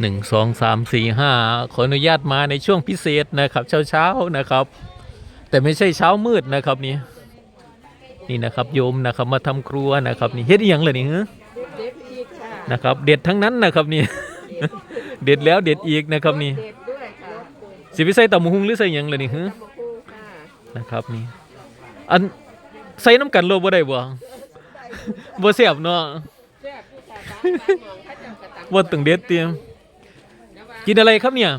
หนึ่งสองสามสี่ห้าขออนุญาตมาในช่วงพิเศษนะครับเช้าเช้าๆนะครับ แต่ไม่ใช่เช้ามืดนะครับนี่นี่นะครับโยมนะครับมาทำครัวนะครับนี่เฮ็ดอหยังเลยนี่ฮะเด็ดอีกค่ะนะครับ เด็ดทั้งนั้นนะครับนี่เด็ดแล้วเด็ดอีกนะครับนี่เด็ดด้วยค่ะสิไปใส่ตำบักหุงหรือใส่หยังเลยนี่ฮะตำบักหุ่งค่ะนะครับนี่อันใส่น้ำกันโลบ่ได้บ่บ่เสียบเนาะแซ่บผู้ชายบ้านบ้านหมองเขาเจ้ากระตังบ่ตึงเด็ดเตรียม กินอะไรครับเนี่ย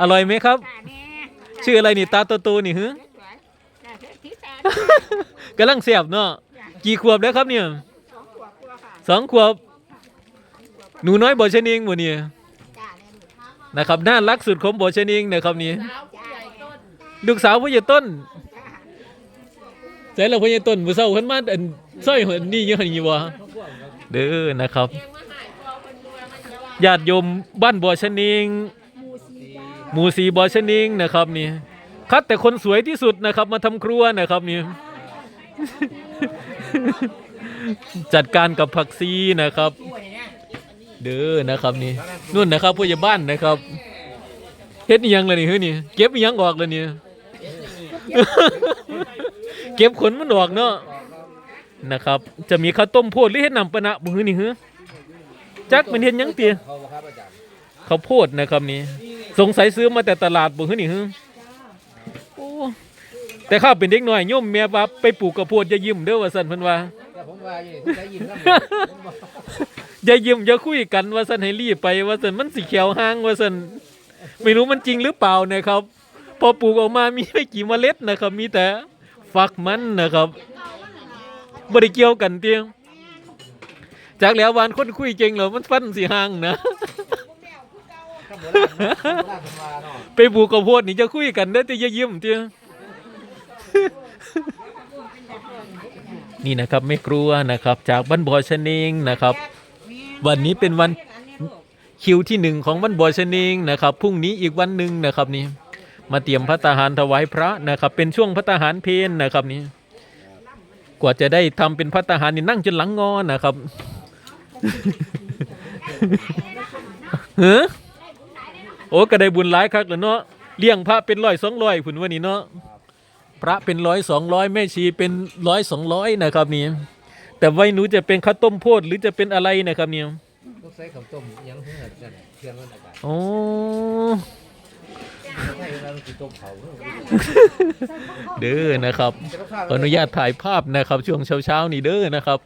อร่อยไหมครับ ชื่ออะไรนี่ตาโตๆนี่ฮึที่ตากำลังเสียบเนาะกี่ขวบแล้วครับเนี่ยสองขวบกว่าค่ะสองขวบหนูน้อยบ่ชนิงหมดเนี่ยนะครับน่ารักสุดของบ่ชนิงนะครับนี่สาวผู้ใหญ่ต้นลูกสาวผู้ใหญ่ต้นใจเราผู้ใหญ่ต้นมื้อเช้าเพิ่นมาอันซอยเพิ่นนี่ยังนี่บ่เด้อนะครับ ญาติโยมบ้านบ่อชนิงหมู่สีบ่อชนิงนะครับนี่คัดแต่คนสวยที่สุดนะครับ มาทำครัวนะครับนี่จัดการกับผักซีนะครับ เด้อนะครับนี่นู่นนะครับผู้ใหญ่บ้านนะครับเฮ็ดยังเลยนี่เฮ้ยนี่เก็บยังออกเลยนี่เก็บขนมันออกเนาะนะครับ จะมีข้าวต้มโพดหรือเฮ็ดน้ำปะนะบ่ฮื้อนี่ฮื้อ จักมันเฮ็ดหยังเตียเขาครับอาจารย์ข้าวโพดนะครับนี่สงสัยซื้อมาแต่ตลาดบ่ฮื้อนี่ฮื้อโอ้แต่ข้าเป็นเด็กน้อยโยมแม่ว่าไปปลูกข้าวโพดอย่ายิ้มเด้อว่าซั่นเพิ่นว่า แต่ผมว่าอยู่นี่ใช้ยินน้ำผมบอกอย่ายิ้มอย่าคุยกันว่าซั่นให้รีบไปว่าซั่นมันสิเขียวห้างว่าซั่นไม่รู้มันจริงหรือเปล่านะครับ พอปลูกออกมามีไม่กี่เมล็ดนะครับ มีแต่ฝักมันนะครับบ่ได้เกี่ยวกันเตียง จากแล้ววานคนคุยเก่งเหรอมันฟันสิห่างนะข้ามโบราณนะข้ามโบราณผมว่าเนาะไปปลูกข้าวโพดนี่จะคุยกันได้แต่อย่ายิ้มเตียนี่นะครับไม่กลัวนะครับ จากบ้านบ่อชะนิงนะครับ วันนี้เป็นวัน คิวที่หนึ่งของบ้านบ่อชะนิงนะครับพรุ่งนี้อีกวันหนึ่งนะครับนี่มาเตรียมพระตาหารถวายพระนะครับ เป็นช่วงพระตาหารเพลนะครับนี่กว่าจะได้ทำเป็นพระตาหารนี่นั่งจนหลังงอนะครับ เฮ้อโอ้ก็ได้บุญหลายคักแล้วเนาะเลี้ยงพระเป็นร้อยสองร้อยผุนวันนี้เนาะพระเป็นร้อยสองร้อยแม่ชีเป็นร้อยสองร้อยนะครับนี่แต่ไว้หนูจะเป็นข้าวต้มโพดหรือจะเป็นอะไรนะครับเนี่ยต้องใช้ข้าวต้มอิหยังเพื่อนั่นเครื่องมันอาจารย์โอ้ใช่เวลาเรากินต้มเผาเนอะเด้อนะครับแต่ก็ข้าวขออนุญาตถ่ายภาพนะครับ ช่วงเช้าๆนี่เด้อนะครับ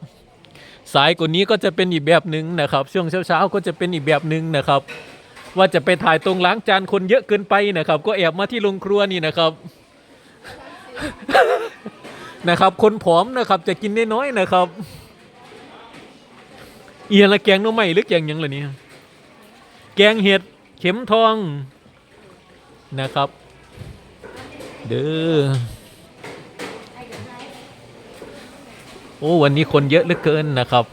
สายกว่านี้ก็จะเป็นอีกแบบหนึ่งนะครับ ช่วงเช้าๆก็จะเป็นอีกแบบหนึ่งนะครับ ว่าจะไปถ่ายตรงล้างจานคนเยอะเกินไปนะครับ ก็แอบมาที่โรงครัวนี่นะครับนะครับ คนผอมนะครับจะกินได้น้อยนะครับ เอียละแกงน้อไม่หรือแกงยังล่ะเนี่ยแกงเห็ดเข็มทองนะครับ เด้อ โอ้วันนี้คนเยอะเหลือเกินนะครับ